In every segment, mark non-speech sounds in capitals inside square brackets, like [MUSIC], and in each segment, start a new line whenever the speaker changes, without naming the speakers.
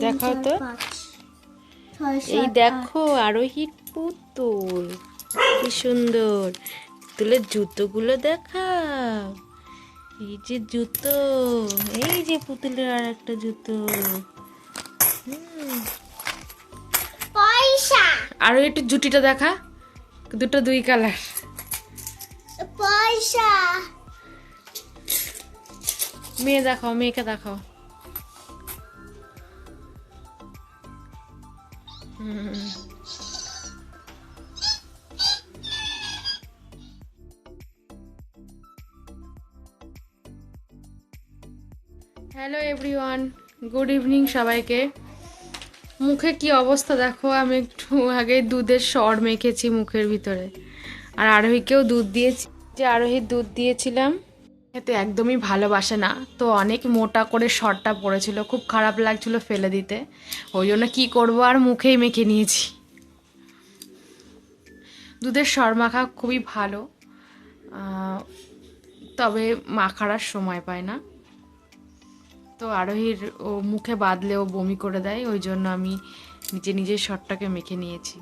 দেখাও তো। এই দেখো আরোহীর পুতুল। কি সুন্দর। পুতুলের জুতোগুলো দেখাও। এই যে জুতো এই যে পুতুলের আর একটা জুতো।
পয়সা।
আরও একটু জুটিটা দেখা। দুটো দুই কালার।
পয়সা।
মেয়ে দেখাও মেয়েকে দেখাও। হ্যালো এভরিওয়ান গুড ইভিনিং সবাইকে। মুখে কি অবস্থা? দেখো, আমি একটু আগে দুধের সর মেখেছি মুখের ভিতরে। আর আরোহীকেও দুধ দিয়েছি, যে আরোহীর দুধ দিয়েছিলাম। খেতে একদমই ভালোবাসে না। তো অনেক মোটা করে সরটা পড়েছিল, খুব খারাপ লাগছিল ফেলে দিতে। ওই জন্য কী করব আর মুখেই মেখে নিয়েছি। দুধের সর মাখা খুবই ভালো। তবে মাখার আর সময় পায় না। তো আরোহীর ও মুখে বাঁধলে ও বমি করে দেয়, ওই জন্য আমি নিজে নিজের শটটাকে মেখে নিয়েছি।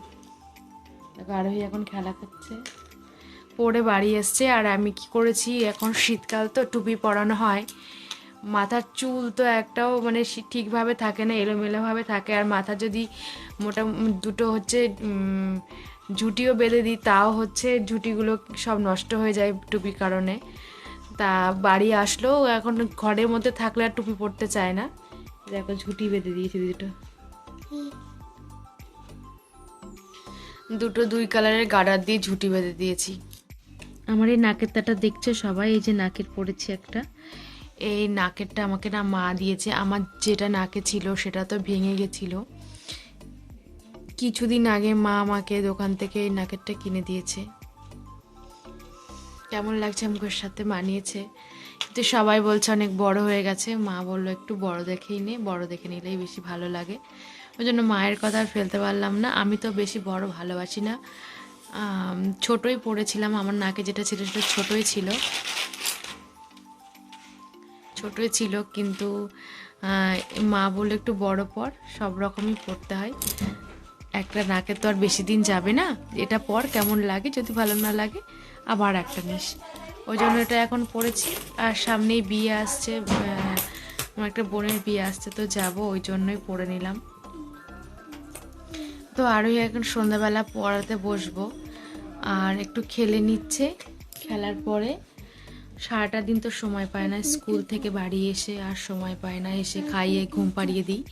দেখো, আরোহী এখন খেলা করছে। পরে বাড়ি এসছে আর আমি কি করেছি? এখন শীতকাল তো টুপি পরানো হয়। মাথার চুল তো একটাও মানে ঠিকভাবে থাকে না, এলোমেলোভাবে থাকে। আর মাথা যদি মোটা দুটো হচ্ছে ঝুঁটিও বেঁধে দিই, তাও হচ্ছে ঝুঁটিগুলো সব নষ্ট হয়ে যায় টুপির কারণে। তা বাড়ি আসলেও এখন ঘরের মধ্যে থাকলে আর টুপি পরতে চায় না। দেখো ঝুঁটি বেঁধে দিয়েছি দুটো। দুটো দুই কালারের গার্ডার দিয়ে ঝুঁটি বেঁধে দিয়েছি। আমার এই নাকের তাটা দেখছ সবাই? এই যে নাকের পড়েছে একটা। এই নাকেরটা আমাকে না মা দিয়েছে। আমার যেটা নাকে ছিল সেটা তো ভেঙে গেছিল। কিছুদিন আগে মা আমাকে দোকান থেকে এই নাকেরটা কিনে দিয়েছে। কেমন লাগছে মুখের সাথে মানিয়েছে? কিন্তু সবাই বলছে অনেক বড় হয়ে গেছে। মা বলল, একটু বড় দেখেই নে। বড় দেখে নিলেই বেশি ভালো লাগে। ওই জন্য মায়ের কথা আর ফেলতে পারলাম না। আমি তো বেশি বড় ভালোবাসি না। ছোটই পড়েছিলাম, আমার নাকে যেটা ছিল সেটা ছোটই ছিল। ছোটই ছিল কিন্তু মা বলল একটু বড় পর সব রকমই পড়তে হয়। একটা নাকে তো আর বেশি দিন যাবে না, এটা পর কেমন লাগে, যদি ভালো না লাগে আবার একটা নিস। ওই জন্য এটা এখন পড়েছি, আর সামনেই বিয়ে আসছে আমার একটা বোনের বিয়ে আসছে, তো যাব, ওই জন্যই পড়ে নিলাম। তো আরোই এখন সন্ধ্যাবেলা পড়াতে বসবো। আর একটু খেলে নিচ্ছে, খেলার পরে। সারাটা দিন তো সময় পায় না, স্কুল থেকে বাড়ি এসে আর সময় পায় না, এসে খাইয়ে ঘুম পাড়িয়ে দিই।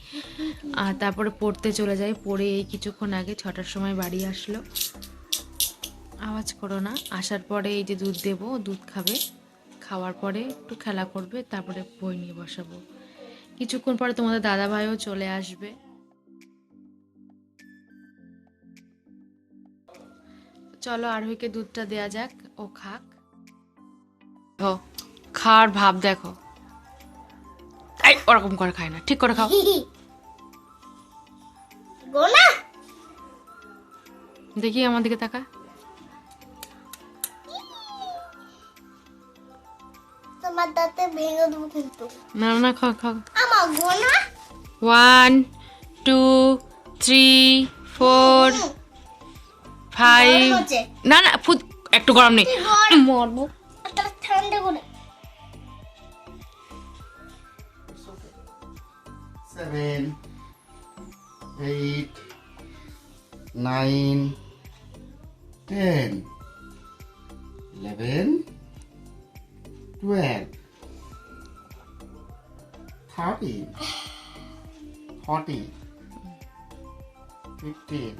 আর তারপরে পড়তে চলে যাই, পড়ে এই কিছুক্ষণ আগে ছটার সময় বাড়ি আসলো। আওয়াজ করো না, আসার পরে এই যে দুধ দেবো, দুধ খাবে। খাওয়ার পরে একটু খেলা করবে, তারপরে বই নিয়ে বসাবো। কিছুক্ষণ পরে তোমাদের দাদা ভাইও চলে আসবে। চলো আরোহীকে দুধটা দেয়া যাক ও খাক। ও খাওয়ার ভাব দেখো। এই ওরকম করে খায় না ঠিক করে খাও। [LAUGHS] দেখি আমার দিকে তাকা [LAUGHS]
তোমার দাঁতে ভেঙে দেবো কিন্তু।
না না খাও খাও।
আমার গোনা?
One two three four five না না ফুদ একটু গরম নেই মরবো
ঠান্ডা করে
seven, eight, nine, ten, eleven, twelve, thirteen, fourteen, fifteen,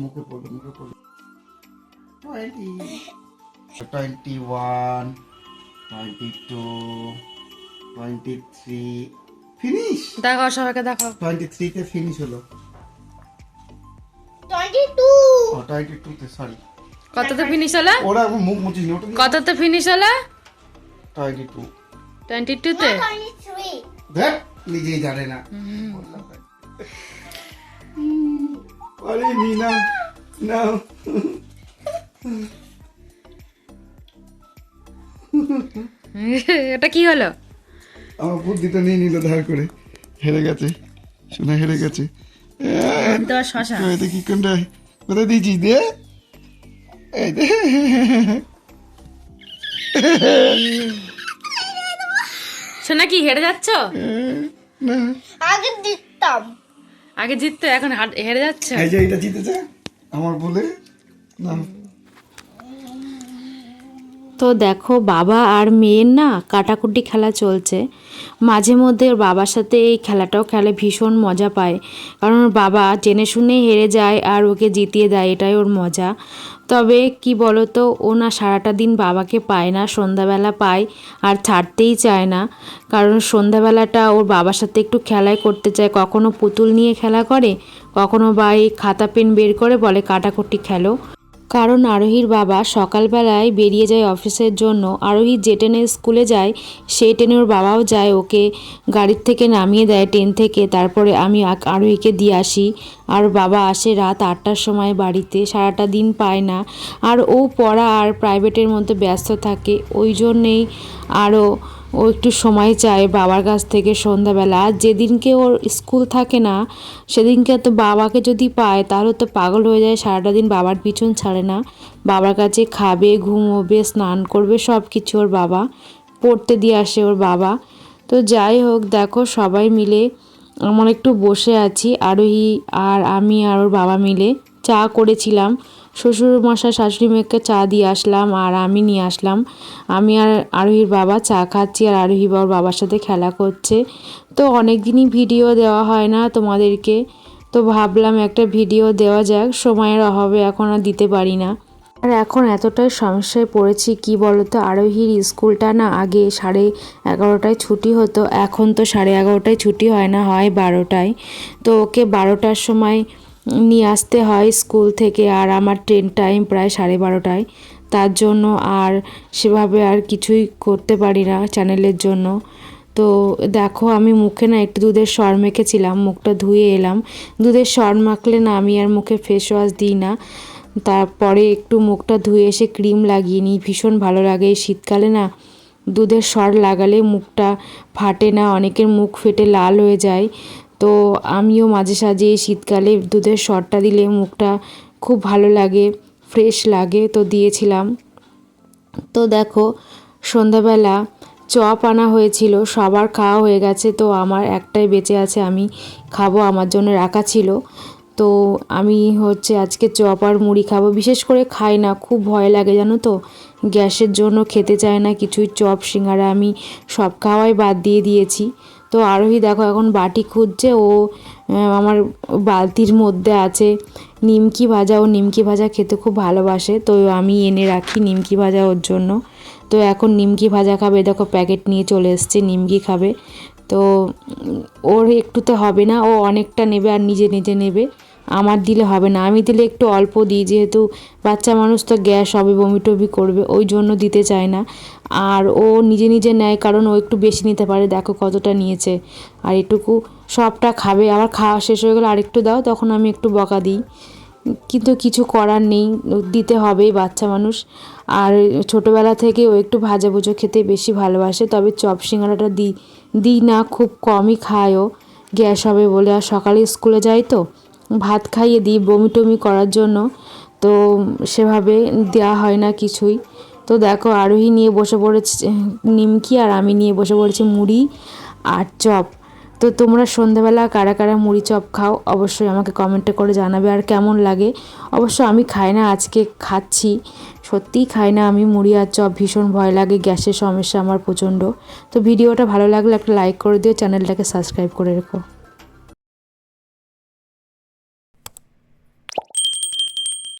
মুখে পড়বে মুখে পড়বে। Twenty twenty one twenty two twenty three finish
দেখাও সবাইকে দেখাও।
টোয়েন্টি থ্রিতে ফিনিশ হলো।
টোয়েন্টি টু
টোয়েন্টি টুতে সরি
কততে ফিনিশ হলো?
ওরা মুখ মুছিস ওটা
কততে ফিনিশ হলো?
টোয়েন্টি টু
টোয়েন্টি টুতে
দেখ নিজেই জানে না। ও পারিনি না না
এটা কি হলো?
আমার বুদ্ধিটা নিয়ে নিল ধার করে। হেরে গেছে শোনা হেরে গেছে। দেখি কোনটা। কোথায় দিয়েছিস দে? এই দে।
শোনা কি হেরে যাচ্ছ?
আগে জিততাম।
আগে জিততো এখন হার- হেরে যাচ্ছে?
এই যে এটা জিতেছে? আমার বলে না।
তো দেখো বাবা আর মেয়ের না কাটাকুটি খেলা চলছে। মাঝে মধ্যে বাবার সাথে এই খেলাটাও খেলে ভীষণ মজা পায়। কারণ বাবা জেনে শুনে হেরে যায় আর ওকে জিতিয়ে দেয়, এটাই ওর মজা। তবে কি বলো তো ও না সারাটা দিন বাবাকে পায় না, সন্ধ্যাবেলা পায় আর ছাড়তেই চায় না। কারণ সন্ধ্যাবেলাটা ওর বাবার সাথে একটু খেলাই করতে চায়। কখনো পুতুল নিয়ে খেলা করে, কখনো বা এই খাতা পেন বের করে বলে কাটাকুটি খেলো। কারণ আরোহীর বাবা সকালবেলায় বেরিয়ে যায় অফিসের জন্য। আরোহী যে ট্রেনে স্কুলে যায়, সেই ট্রেনে ওর বাবাও যায়, ওকে গাড়ির থেকে নামিয়ে দেয় ট্রেন থেকে। তারপরে আমি আরোহীকে দিয়ে আসি। আর বাবা আসে রাত আটটার সময় বাড়িতে, সারাটা দিন পায় না। আর ও পড়া আর প্রাইভেটের মধ্যে ব্যস্ত থাকে। ওই জন্যেই আরও ও একটু সময় চায় বাবার কাছ থেকে সন্ধ্যাবেলা। যেদিনকে ওর স্কুল থাকে না, সেদিনকে তো বাবাকে যদি পায়, তাহলে তো পাগল হয়ে যায়, সারাটা দিন বাবার পিছন ছাড়ে না। বাবার কাছে খাবে, ঘুমোবে, স্নান করবে সব কিছু ওর বাবা পড়তে দিয়ে আসে ওর বাবা। তো যাই হোক, দেখো সবাই মিলে আমরা একটু বসে আছি, আরোহী আর আমি আর ওর বাবা মিলে চা করেছিলাম। শ্বশুর মশাই শাশুড়ি মেয়েকে চা দিয়ে আসলাম আর আমি নিয়ে আসলাম। আমি আর আরোহীর বাবা চা খাচ্ছি আর আরোহী বাবার বাবার সাথে খেলা করছে। তো অনেক দিনই ভিডিও দেওয়া হয় না তোমাদেরকে। তো ভাবলাম একটা ভিডিও দেওয়া যাক, সময়ের অভাবে এখন আর দিতে পারি না। আর এখন এতটাই সমস্যায় পড়েছি, কি বলতো, আরোহীর স্কুলটা না আগে সাড়ে এগারোটায় ছুটি হতো, এখন তো সাড়ে এগারোটায় ছুটি হয় না, হয় বারোটায়। তো ওকে বারোটার সময় নিয়ে আসতে হয় স্কুল থেকে আর আমার ট্রেন টাইম প্রায় সাড়ে বারোটায়। তার জন্য আর সেভাবে আর কিছুই করতে পারি না চ্যানেলের জন্য। তো দেখো আমি মুখে না একটু দুধের সর মেখেছিলাম, মুখটা ধুয়ে এলাম। দুধের সর মাখলে না আমি আর মুখে ফেস ওয়াশ দিই না। তারপরে একটু মুখটা ধুয়ে এসে ক্রিম লাগিয়ে নিই, ভীষণ ভালো লাগে। এই শীতকালে না দুধের সর লাগালে মুখটা ফাটে না, অনেকের মুখ ফেটে লাল হয়ে যায়। তো আমিও মাঝে সাঝে শীতকালে দুধের সরটা দিলে মুখটা খুব ভালো লাগে ফ্রেশ লাগে, তো দিয়েছিলাম। তো দেখো, সন্ধ্যাবেলা চপ আনা হয়েছিল, সবার খাওয়া হয়ে গেছে, তো আমার একটাই বেঁচে আছে, আমি খাব, আমার জন্য রাখা ছিল। তো আমি হচ্ছে আজকে চপ আর মুড়ি খাব, বিশেষ করে খাই না, খুব ভয় লাগে, জানো তো? গ্যাসের জন্য খেতে চায় না, কিছুই চপ, সিঙ্গারা আমি সব খাওয়াই বাদ দিয়ে দিয়েছি। তো আরোহী দেখো এখন বাটি খুঁজছে, ও আমার বালতির মধ্যে আছে। নিমকি ভাজা, ও নিমকি ভাজা খেতে খুব ভালোবাসে, তো আমি এনে রাখি নিমকি ভাজা ওর জন্য। তো এখন নিমকি ভাজা খাবে, দেখো প্যাকেট নিয়ে চলে এসছে, নিমকি খাবে। তো ওর একটুতে হবে না, ও অনেকটা নেবে আর নিজে নিজে নেবে। আমার দিলে হবে না, আমি দিলে একটু অল্প দিই, যেহেতু বাচ্চা মানুষ তো গ্যাস হবে বমি টমি করবে, ওই জন্য দিতে চায় না। আর ও নিজে নিজে নেয় কারণ ও একটু বেশি নিতে পারে। দেখো কতটা নিয়েছে। আর এটুকু সবটা খাবে। আবার খাওয়া শেষ হয়ে গেলে আরেকটু দাও, তখন আমি একটু বকা দিই। কিন্তু কিছু করার নেই। দিতে হবেই বাচ্চা মানুষ। আর ছোটোবেলা থেকে ও একটু ভাজা ভুজো খেতে বেশি ভালোবাসে। তবে চপ সিঙ্গারাটা দিই দিই না, খুব কমই খায় ও। গ্যাস হবে বলে। আর সকালে স্কুলে যাই তো, ভাত খাইয়ে দিই বমি টমি করার জন্য। তো সেভাবে দেওয়া হয় না কিছুই। তো দেখো আরোহী নিয়ে বসে পড়েছে, নিমকি আর আমি নিয়ে বসে পড়েছি মুড়ি আর চপ। তো তোমরা সন্ধ্যাবেলা কারা কারা মুড়ি, চপ খাও অবশ্যই আমাকে কমেন্টে করে জানাবে আর কেমন লাগে। অবশ্য আমি খাই না, আজকে খাচ্ছি। সত্যিই খাই না আমি মুড়ি আর চপ, ভীষণ ভয় লাগে গ্যাসের সমস্যা আমার প্রচণ্ড। তো ভিডিওটা ভালো লাগলে একটা লাইক করে দিও চ্যানেলটাকে সাবস্ক্রাইব করে রেখো।